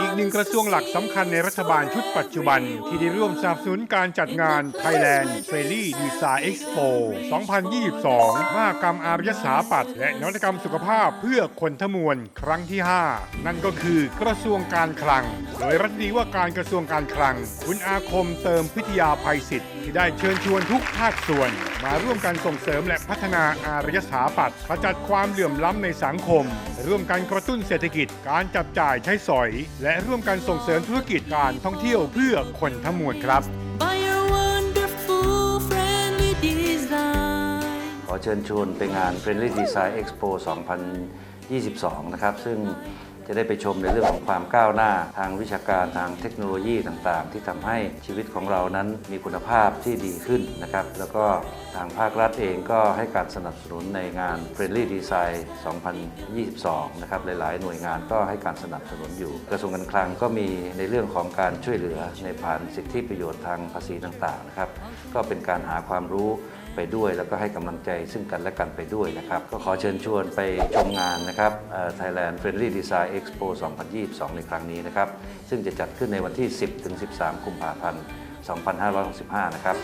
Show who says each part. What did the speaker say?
Speaker 1: อีกหนึ่งกระทรวงหลักสำคัญในรัฐบาลชุดปัจจุบันที่ได้ร่วมสนับสนุนการจัดงาน Thailand f r e l y Design Expo 2022มหกรรมอารยสถาปัตย์และนวัตกรรมสุขภาพเพื่อคนทมวลครั้งที่ 5 นั่นก็คือกระทรวงการคลัง โดยรัฐมนตรีว่าการกระทรวงการคลัง คุณอาคมเติมพิทยาภัยศิษย์ที่ได้เชิญชวนทุกภาคส่วน มาร่วมกันส่งเสริมและพัฒนาอารยสถาปัตย์ขจัดความเหลื่อมล้ำในสังคม ร่วมกันกระตุ้นเศรษฐกิจ การจับจ่ายใช้สอย และร่วมกันส่งเสริมธุรกิจการท่องเที่ยวเพื่อคนทั้งมวลครับ
Speaker 2: by your wonderful, friendly design.
Speaker 3: ขอเชิญชวนไปงาน Friendly Design Expo 2022 นะครับ ซึ่ง จะได้ไปชมในเรื่องของความก้าวหน้า ทางวิชาการทางเทคโนโลยีต่างๆ ที่ทำให้ชีวิตของเรานั้นมีคุณภาพที่ดีขึ้นนะครับ แล้วก็ทางภาครัฐเองก็ให้การสนับสนุนในงาน Friendly Design 2022 นะครับ หลาย ๆ หน่วยงานก็ให้การสนับสนุนอยู่ กระทรวงการคลังก็มีในเรื่องของการช่วยเหลือในผ่านสิทธิประโยชน์ทางภาษีต่างๆนะครับ ก็เป็นการหาความรู้ ไปด้วย แล้วก็ให้กำลังใจซึ่งกันและกันไปด้วยนะครับ ก็ขอเชิญชวนไปชมงานนะครับ Thailand Friendly Design Expo 2022 ในครั้งนี้นะครับ ซึ่งจะจัดขึ้นในวันที่ 10-13 กุมภาพันธ์ 2565 นะครับ